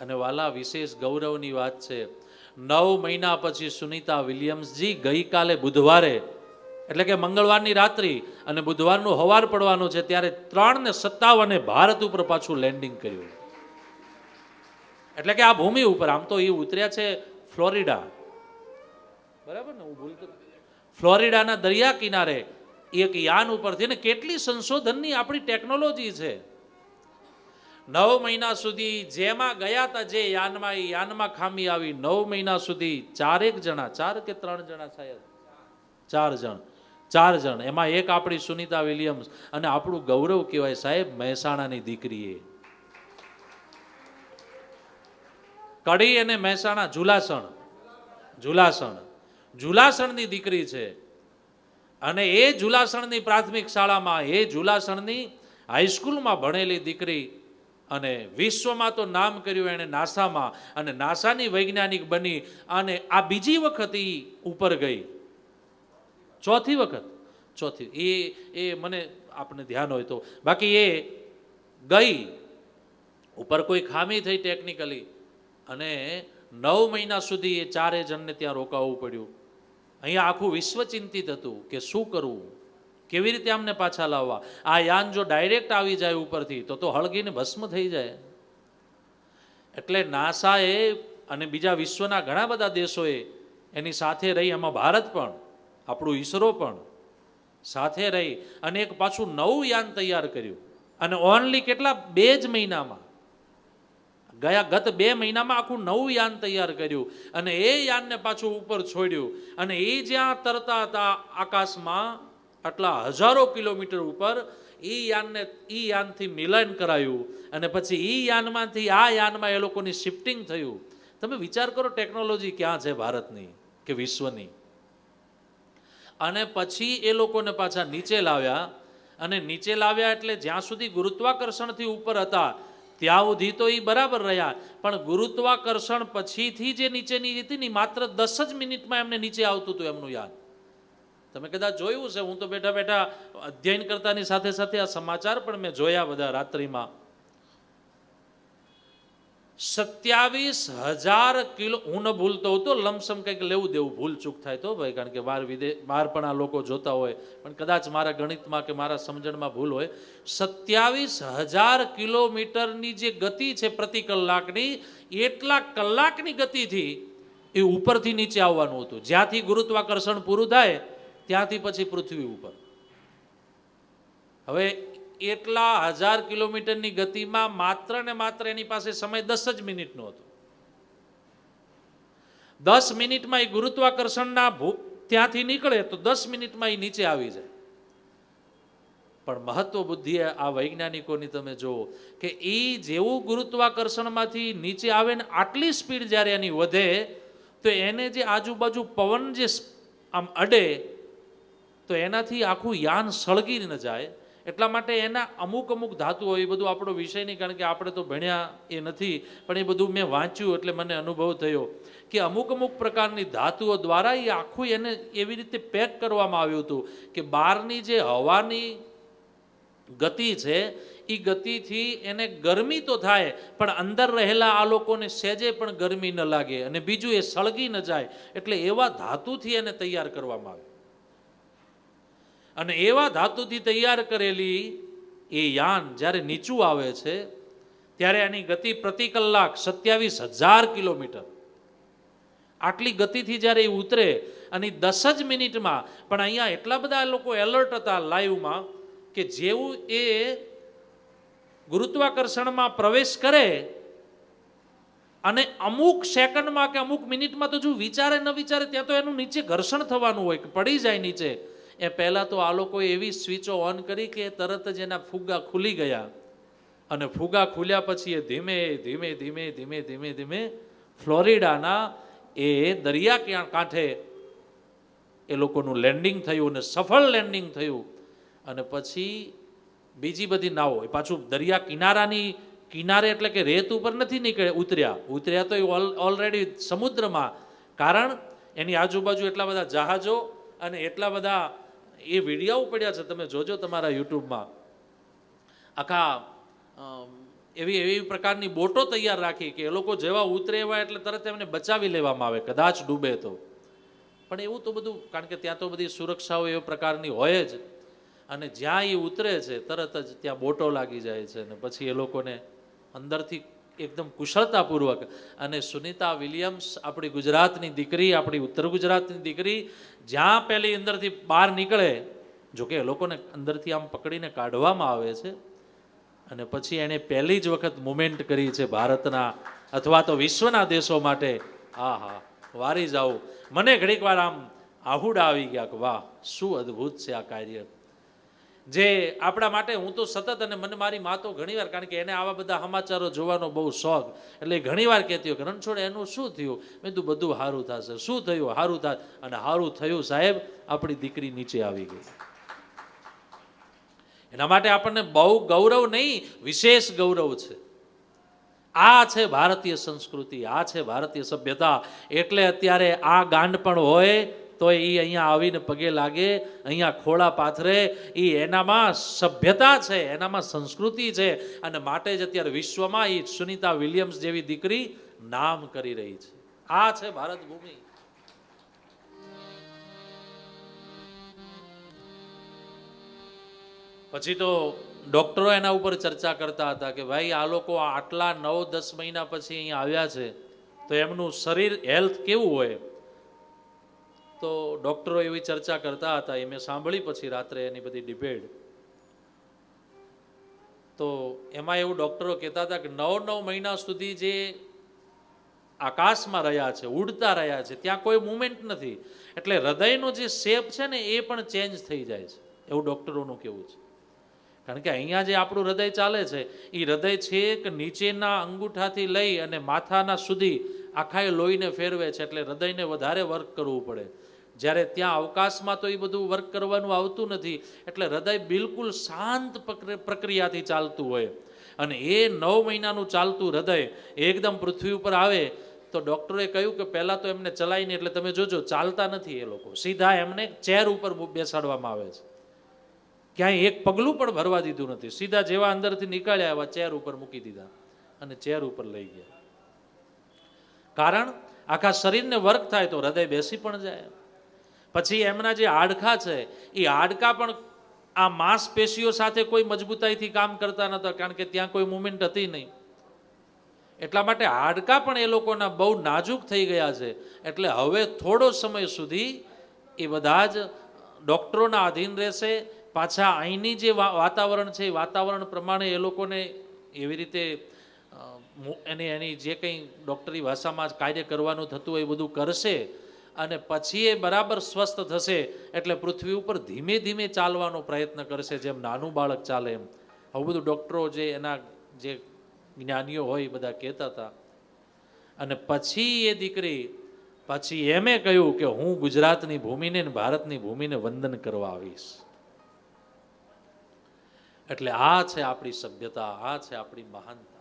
અને વાલા, વિશેષ ગૌરવની વાત છે. નવ મહિના પછી સુનિતા વિલિયમ્સજી ગઈકાલે બુધવારે, એટલે કે મંગળવારની રાત્રિ અને બુધવારનું હવાર પડવાનું છે, ત્યારે ત્રણ ને સત્તાવને ભારત ઉપર પાછું લેન્ડિંગ કર્યું. એટલે કે આ ભૂમિ ઉપર, આમ તો એ ઉતર્યા છે ફ્લોરિડા. બરાબર ને? હું ભૂલ ફ્લોરિડાના દરિયા કિનારે એક યાન ઉપરથી ને કેટલી સંશોધનની આપણી ટેકનોલોજી છે. નવ મહિના સુધી જેમાં ગયા હતા જે યાનમાં, એ યાનમાં ખામી આવી, નવ મહિના સુધી ચારેક જણા, ચાર કે ત્રણ જણા શાયદ ચાર જણ. ચાર જણ. એમાં એક આપણી સુનિતા વિલિયમ્સ અને આપણું ગૌરવ કહેવાય સાહેબ મહેસાણાની દીકરીએ. કડી અને મહેસાણા ઝુલાસણ ઝુલાસણ ઝુલાસણની દીકરી છે. અને એ ઝુલાસણની પ્રાથમિક શાળામાં, એ ઝુલાસણની હાઈસ્કૂલમાં ભણેલી દીકરી અને વિશ્વમાં તો નામ કર્યું એણે નાસામાં અને નાસાની વૈજ્ઞાનિક બની અને આ બીજી વખત એ ઉપર ગઈ. ચોથી વખત. ચોથી. એ એ મને આપણે ધ્યાન હોય તો. બાકી એ ગઈ. ઉપર કોઈ ખામી થઈ ટેકનિકલી અને નવ મહિના સુધી એ ચારે જણને ત્યાં રોકાવવું પડ્યું. અહીંયા આખું વિશ્વ ચિંતિત હતું કે શું કરવું? કેવી રીતે આમને પાછા લાવવા? આ યાન જો ડાયરેક્ટ આવી જાય ઉપરથી, તો તો હળગીને ભસ્મ થઈ જાય. એટલે નાસાએ અને બીજા વિશ્વના ઘણા બધા દેશોએ એની સાથે રહી એમાં ભારત પણ, આપણું ઈસરો પણ સાથે રહી અને એક પાછું નવું યાન તૈયાર કર્યું. અને ઓનલી કેટલા? બે જ મહિનામાં. ગયા ગત બે મહિનામાં આખું નવું યાન તૈયાર કર્યું અને એ યાનને પાછું ઉપર છોડ્યું. અને એ જ્યાં તરતા હતા આકાશમાં આટલા હજારો કિલોમીટર ઉપર એ યાનને એ યાનથી મિલન કરાયું અને પછી એ યાનમાંથી આ યાનમાં એ લોકોની શિફ્ટિંગ થયું. તમે વિચાર કરો ટેકનોલોજી ક્યાં છે ભારતની કે વિશ્વની? અને પછી એ લોકોને પાછા નીચે લાવ્યા અને નીચે લાવ્યા એટલે જ્યાં સુધી ગુરુત્વાકર્ષણથી ઉપર હતા, ત્યાં સુધી તો એ બરાબર રહ્યા. પણ ગુરુત્વાકર્ષણ પછીથી જે નીચેની હતી ને માત્ર દસ જ મિનિટમાં એમને નીચે આવતું હતું એમનું યાદ તમે કદાચ જોયું છે હું તો બેઠા બેઠા અધ્યયન કરતાની સાથે સાથે આ સમાચાર પણ મેં જોયા બધા રાત્રિમાં. સત્યાવીસ હજાર કિલો, હું ન ભૂલતો હતો, લમસમ કંઈક લેવું દેવું ભૂલ ચૂક થાય તો ભાઈ, કારણ કે બહાર વિદે બહાર પણ આ લોકો જોતા હોય. પણ કદાચ મારા ગણિતમાં કે મારા સમજણમાં ભૂલ હોય. સત્યાવીસ હજાર કિલોમીટરની જે ગતિ છે પ્રતિ કલાકની, એટલા કલાકની ગતિથી એ ઉપરથી નીચે આવવાનું હતું. જ્યાંથી ગુરુત્વાકર્ષણ પૂરું થાય ત્યાંથી પછી પૃથ્વી ઉપર. હવે એટલા હજાર કિલોમીટરની ગતિમાં માત્ર ને માત્ર એની પાસે સમય દસ જ મિનિટનો હતો. દસ મિનિટમાં એ ગુરુત્વાકર્ષણના ભૂ, ત્યાંથી નીકળે તો દસ મિનિટમાં એ નીચે આવી જાય. પણ મહત્વ બુદ્ધિએ આ વૈજ્ઞાનિકોની તમે જુઓ કે એ જેવું ગુરુત્વાકર્ષણમાંથી નીચે આવે ને આટલી સ્પીડ જ્યારે એની વધે, તો એને જે આજુબાજુ પવન જે આમ અડે તો એનાથી આખું યાન સળગી ન જાય. એટલા માટે એના અમુક અમુક ધાતુઓ, એ બધું આપણો વિષય નહીં, કારણ કે આપણે તો ભણ્યા એ નથી. પણ એ બધું મેં વાંચ્યું એટલે મને અનુભવ થયો કે અમુક અમુક પ્રકારની ધાતુઓ દ્વારા એ આખું એને એવી રીતે પેક કરવામાં આવ્યું હતું કે બહારની જે હવાની ગતિ છે એ ગતિથી એને ગરમી તો થાય, પણ અંદર રહેલા આ લોકોને સહેજે પણ ગરમી ન લાગે અને બીજું એ સળગી ન જાય. એટલે એવા ધાતુથી એને તૈયાર કરવામાં આવે અને એવા ધાતુથી તૈયાર કરેલી એ યાન જ્યારે નીચું આવે છે, ત્યારે એની ગતિ પ્રતિ કલાક સત્યાવીસ હજાર કિલોમીટર. આટલી ગતિથી જ્યારે એ ઉતરે અને દસ જ મિનિટમાં, પણ અહીંયા એટલા બધા લોકો એલર્ટ હતા લાઈવમાં કે જેવું એ ગુરુત્વાકર્ષણમાં પ્રવેશ કરે અને અમુક સેકન્ડમાં કે અમુક મિનિટમાં તો જો વિચારે ન વિચારે, ત્યાં તો એનું નીચે ઘર્ષણ થવાનું હોય કે પડી જાય નીચે. એ પહેલાં તો આ લોકોએ એવી સ્વિચો ઓન કરી કે તરત જ એના ફુગ્ગા ખુલી ગયા. અને ફુગ્ગા ખુલ્યા પછી એ ધીમે ધીમે ધીમે ધીમે ધીમે ધીમે ફ્લોરિડાના એ દરિયા ક્યાં કાંઠે એ લોકોનું લેન્ડિંગ થયું અને સફળ લેન્ડિંગ થયું. અને પછી બીજી બધી નાવો, એ પાછું દરિયા કિનારાની કિનારે એટલે કે રેત ઉપર નથી નીકળે ઉતર્યા. ઉતર્યા તો એ ઓલરેડી સમુદ્રમાં. કારણ એની આજુબાજુ એટલા બધા જહાજો અને એટલા બધા એ વિડીયાઓ પડ્યા છે, તમે જોજો તમારા યુટ્યુબમાં. આખા એવી એવી પ્રકારની બોટો તૈયાર રાખી કે એ લોકો જેવા ઉતરે એવા એટલે તરત એમને બચાવી લેવામાં આવે, કદાચ ડૂબે તો. પણ એવું તો બધું, કારણ કે ત્યાં તો બધી સુરક્ષાઓ એ પ્રકારની હોય જ. અને જ્યાં એ ઉતરે છે, તરત જ ત્યાં બોટો લાગી જાય છે અને પછી એ લોકોને અંદરથી એકદમ કુશળતાપૂર્વક. અને સુનિતા વિલિયમ્સ આપણી ગુજરાતની દીકરી, આપણી ઉત્તર ગુજરાતની દીકરી, જ્યાં પહેલી અંદરથી બહાર નીકળે, જોકે લોકોને અંદરથી આમ પકડીને કાઢવામાં આવે છે, અને પછી એણે પહેલી જ વખત મુમેન્ટ કરી છે ભારતના અથવા તો વિશ્વના દેશો માટે. હા હા વારી જાઉં. મને ઘડીક વાર આમ આહુડ આવી ગયા કે વાહ, શું અદ્ભુત છે આ કાર્ય. જે આપણા માટે હું તો સતત અને મને મારી મા તો ઘણીવાર, કારણ કે એને આવા બધા સમાચારો જોવાનો બહુ શોખ. એટલે ઘણીવાર કહેતી હોય કે, રણછોડ, એનું શું થયું? મેં કીધું, બધું સારું થશે. શું થયું? સારું થાય અને સારું થયું સાહેબ, આપણી દીકરી નીચે આવી ગઈ. એના માટે આપણને બહુ ગૌરવ નહીં, વિશેષ ગૌરવ છે. આ છે ભારતીય સંસ્કૃતિ, આ છે ભારતીય સભ્યતા. એટલે અત્યારે આ ગાંડ પણ હોય તો એ અહીંયા આવીને પગે લાગે, અહીંયા ખોળા પાથરે, એ એનામાં સભ્યતા છે, એનામાં સંસ્કૃતિ છે, અને માટે જ અત્યારે વિશ્વમાં એ સુનિતા વિલિયમ્સ જેવી દીકરી નામ કરી રહી છે. આ છે ભારત ભૂમિ. પછી તો ડોક્ટરો એના ઉપર ચર્ચા કરતા હતા કે ભાઈ, આ લોકો આટલા નવ દસ મહિના પછી અહીંયા આવ્યા છે, તો એમનું શરીર હેલ્થ કેવું હોય? તો ડોક્ટરો એવી ચર્ચા કરતા હતા, એ મેં સાંભળી પછી રાત્રે એની બધી ડિબેટ. તો એમાં એવું ડોક્ટરો કહેતા હતા કે નવ નવ મહિના સુધી જે આકાશમાં રહ્યા છે, ઉડતા રહ્યા છે, ત્યાં કોઈ મુમેન્ટ નથી. એટલે હૃદયનો જે શેપ છે ને, એ પણ ચેન્જ થઈ જાય છે. એવું ડોક્ટરોનું કેવું છે. કારણ કે અહીંયા જે આપણું હૃદય ચાલે છે, એ હૃદય છેક નીચેના અંગૂઠાથી લઈ અને માથાના સુધી આખા એ લોહીને ફેરવે છે, એટલે હૃદયને વધારે વર્ક કરવું પડે. જ્યારે ત્યાં અવકાશમાં તો એ બધું વર્ક કરવાનું આવતું નથી, એટલે હૃદય બિલકુલ શાંત પ્રક્રિયાથી ચાલતું હોય. અને એ નવ મહિનાનું ચાલતું હૃદય એકદમ પૃથ્વી ઉપર આવે, તો ડૉક્ટરે કહ્યું કે પહેલાં તો એમને ચલાવીને, એટલે તમે જોજો, ચાલતા નથી એ લોકો. સીધા એમને ચેર ઉપર બેસાડવામાં આવે છે. ક્યાંય એક પગલું પણ ભરવા દીધું નથી. સીધા જેવા અંદરથી નીકળ્યા એવા ચેર ઉપર મૂકી દીધા અને ચેર ઉપર લઈ ગયા. કારણ, આખા શરીરને વર્ક થાય તો હૃદય બેસી પણ જાય. પછી એમના જે હાડકાં છે, એ હાડકાં પણ આ માંસપેશીઓ સાથે કોઈ મજબૂતાઈથી કામ કરતા નતા, કારણ કે ત્યાં કોઈ મુવમેન્ટ હતી નહીં. એટલા માટે હાડકાં પણ એ લોકોના બહુ નાજુક થઈ ગયા છે. એટલે હવે થોડો સમય સુધી એ બધા જ ડૉક્ટરોના આધીન રહેશે. પાછા અહીંની જે વાતાવરણ છે, એ વાતાવરણ પ્રમાણે એ લોકોને એવી રીતે એની એની જે કંઈ ડૉક્ટરી ભાષામાં કાર્ય કરવાનું થતું હોય એ બધું કરશે. અને પછી એ બરાબર સ્વસ્થ થશે એટલે પૃથ્વી ઉપર ધીમે ધીમે ચાલવાનો પ્રયત્ન કરશે, જેમ નાનું બાળક ચાલે એમ. આવું બધું ડૉક્ટરો જે એના જે જ્ઞાનીઓ હોય એ બધા કહેતા હતા. અને પછી એ દીકરી, પછી એમે કહ્યું કે હું ગુજરાતની ભૂમિને ભારતની ભૂમિને વંદન કરવા આવીશ. એટલે આ છે આપણી સભ્યતા, આ છે આપણી મહાનતા.